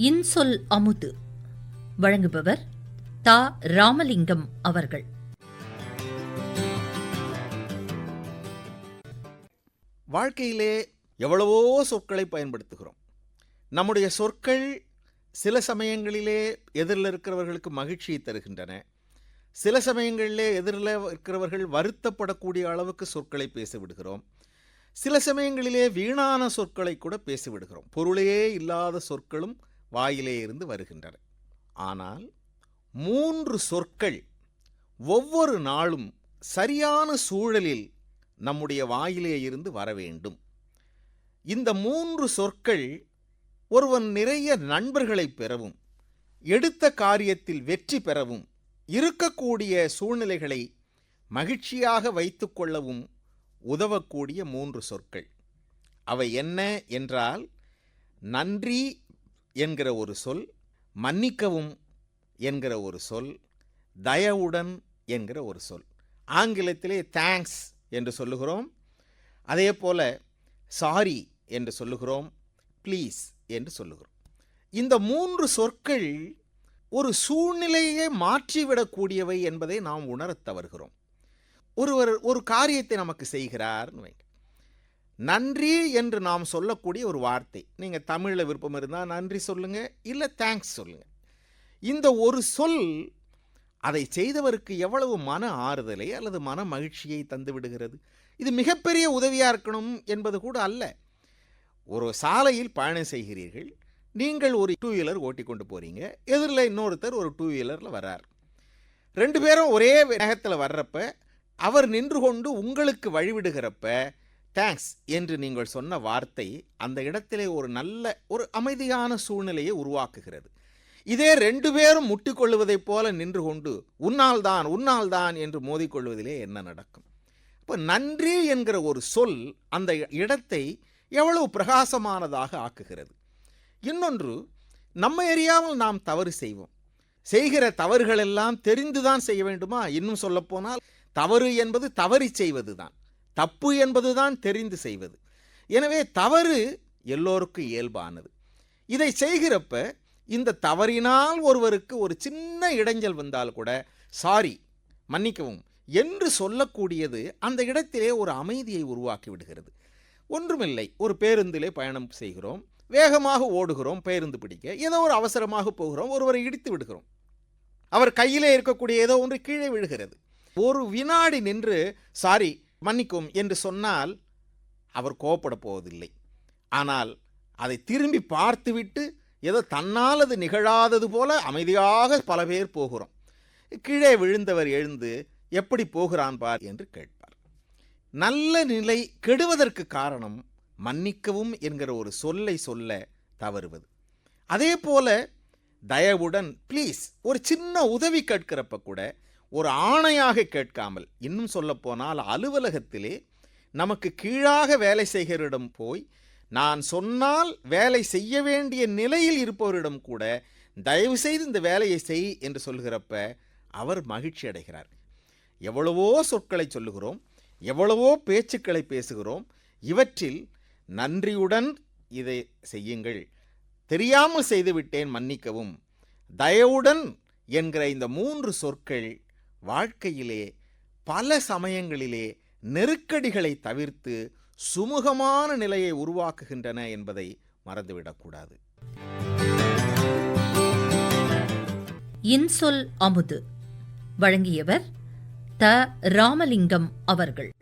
இன்சொல் அமுது. வழங்குபவர் தா. ராமலிங்கம் அவர்கள். வாழ்க்கையிலே எவ்வளவோ சொற்களை பயன்படுத்துகிறோம். நம்முடைய சொற்கள் சில சமயங்களிலே எதிரில் இருக்கிறவர்களுக்கு மகிழ்ச்சியை தருகின்றன. சில சமயங்களிலே எதிரில் இருக்கிறவர்கள் வருத்தப்படக்கூடிய அளவுக்கு சொற்களை பேசிவிடுகிறோம். சில சமயங்களிலே வீணான சொற்களை கூட பேசிவிடுகிறோம். பொருளே இல்லாத சொற்களும் வாயிலே இருந்து வருகின்றன. ஆனால் மூன்று சொற்கள் ஒவ்வொரு நாளும் சரியான சூழலில் நம்முடைய வாயிலே இருந்து வர வேண்டும். இந்த மூன்று சொற்கள் ஒருவன் நிறைய நண்பர்களை பெறவும் எடுத்த காரியத்தில் வெற்றி பெறவும் இருக்கக்கூடிய சூழ்நிலைகளை மகிழ்ச்சியாக வைத்துக்கொள்ளவும் உதவக்கூடிய மூன்று சொற்கள். அவை என்ன? என்றால் நன்றி என்கிற ஒரு சொல் மன்னிக்கவும் என்கிற ஒரு சொல் தயவுடன் என்கிற ஒரு சொல். ஆங்கிலத்திலே தேங்க்ஸ் என்று சொல்லுகிறோம். அதே போல் சாரி என்று சொல்லுகிறோம். ப்ளீஸ் என்று சொல்லுகிறோம். இந்த மூன்று சொற்கள் ஒரு சூழ்நிலையை மாற்றிவிடக்கூடியவை என்பதை நாம் உணரத் தவறுகிறோம். ஒருவர் ஒரு காரியத்தை நமக்கு செய்கிறார்னு வைங்க. நன்றி என்று நாம் சொல்லக்கூடிய ஒரு வார்த்தை. நீங்கள் தமிழில் விருப்பம் இருந்தால் நன்றி சொல்லுங்கள் இல்லை தேங்க்ஸ் சொல்லுங்கள் இந்த ஒரு சொல் அதை செய்தவருக்கு எவ்வளவு மன ஆறுதலை அல்லது மன மகிழ்ச்சியை தந்து விடுகிறது? இது மிகப்பெரிய உதவியாக இருக்கணும் என்பது கூட அல்ல. ஒரு சாலையில் பயணம் செய்கிறீர்கள் நீங்கள் ஒரு டூ வீலர் ஓட்டி கொண்டு போகிறீங்க எதிரில் இன்னொருத்தர் ஒரு டூ வீலரில் வர்றார் ரெண்டு பேரும் ஒரே வேகத்தில் வர்றப்ப அவர் நின்று கொண்டு உங்களுக்கு வழிவிடுகிறப்ப தேங்க்ஸ் என்று நீங்கள் சொன்ன வார்த்தை அந்த இடத்திலே ஒரு நல்ல ஒரு அமைதியான சூழ்நிலையை உருவாக்குகிறது. இதே ரெண்டு பேரும் முட்டிக்கொள்வதைப் போல நின்று கொண்டு உன்னால் தான் உன்னால் தான் என்று மோதிக்கொள்வதிலே என்ன நடக்கும்? இப்போ நன்றி என்கிற ஒரு சொல் அந்த இடத்தை எவ்வளவு பிரகாசமானதாக ஆக்குகிறது. இன்னொன்று நம்ம அறியாமல் நாம் தவறு செய்வோம். செய்கிற தவறுகளெல்லாம் தெரிந்துதான் செய்ய வேண்டுமா? இன்னும் சொல்லப்போனால் தவறு என்பது தவறி செய்வது தான் தப்பு என்பதுதான் தெரிந்து செய்வது. எனவே தவறு எல்லோருக்கும் இயல்பானது. இதை செய்கிறப்ப இந்த தவறினால் ஒருவருக்கு ஒரு சின்ன இடைஞ்சல் வந்தால் கூட சாரி மன்னிக்கவும் என்று சொல்லக்கூடியது அந்த இடத்திலே ஒரு அமைதியை உருவாக்கி விடுகிறது. ஒன்றுமில்லை ஒரு பேருந்திலே பயணம் செய்கிறோம் வேகமாக ஓடுகிறோம் பேருந்து பிடிக்க ஏதோ ஒரு அவசரமாக போகிறோம் ஒருவரை இடித்து விடுகிறோம். அவர் கையிலே இருக்கக்கூடிய ஏதோ ஒன்று கீழே விழுகிறது. ஒரு வினாடி நின்று சாரி மன்னிக்கும் என்று சொன்னால் அவர் கோபப்பட போவதில்லை. ஆனால் அதை திரும்பி பார்த்துவிட்டு ஏதோ தன்னால் அது நிகழாதது போல அமைதியாக பல பேர் போகிறோம். கீழே விழுந்தவர் எழுந்து எப்படி போகிறான் பார்? என்று கேட்பார். நல்ல நிலை கெடுவதற்கு காரணம் மன்னிக்கவும் என்கிற ஒரு சொல்லை சொல்ல தவறுவது. அதே போல தயவுடன் ப்ளீஸ் ஒரு சின்ன உதவி கேட்கிறப்ப கூட ஒரு ஆணையாக கேட்காமல் இன்னும் சொல்லப்போனால் அலுவலகத்திலே நமக்கு கீழாக வேலை செய்கிறவரிடம் போய் நான் சொன்னால் வேலை செய்ய வேண்டிய நிலையில் இருப்பவரிடம் கூட தயவு செய்து இந்த வேலையை செய் என்று சொல்கிறப்ப அவர் மகிழ்ச்சி அடைகிறார். எவ்வளவோ சொற்களை சொல்லுகிறோம் எவ்வளவோ பேச்சுக்களை பேசுகிறோம் இவற்றில் நன்றியுடன் இதை செய்யுங்கள். தெரியாமல் செய்துவிட்டேன் மன்னிக்கவும். தயவுடன் என்கிற இந்த மூன்று சொற்கள் வாழ்க்கையிலே பல சமயங்களிலே நெருக்கடிகளை தவிர்த்து சுமூகமான நிலையை உருவாக்குகின்றன என்பதை மறந்துவிடக்கூடாது. இன்சொல் அமுது. வழங்கியவர் த ராமலிங்கம் அவர்கள்.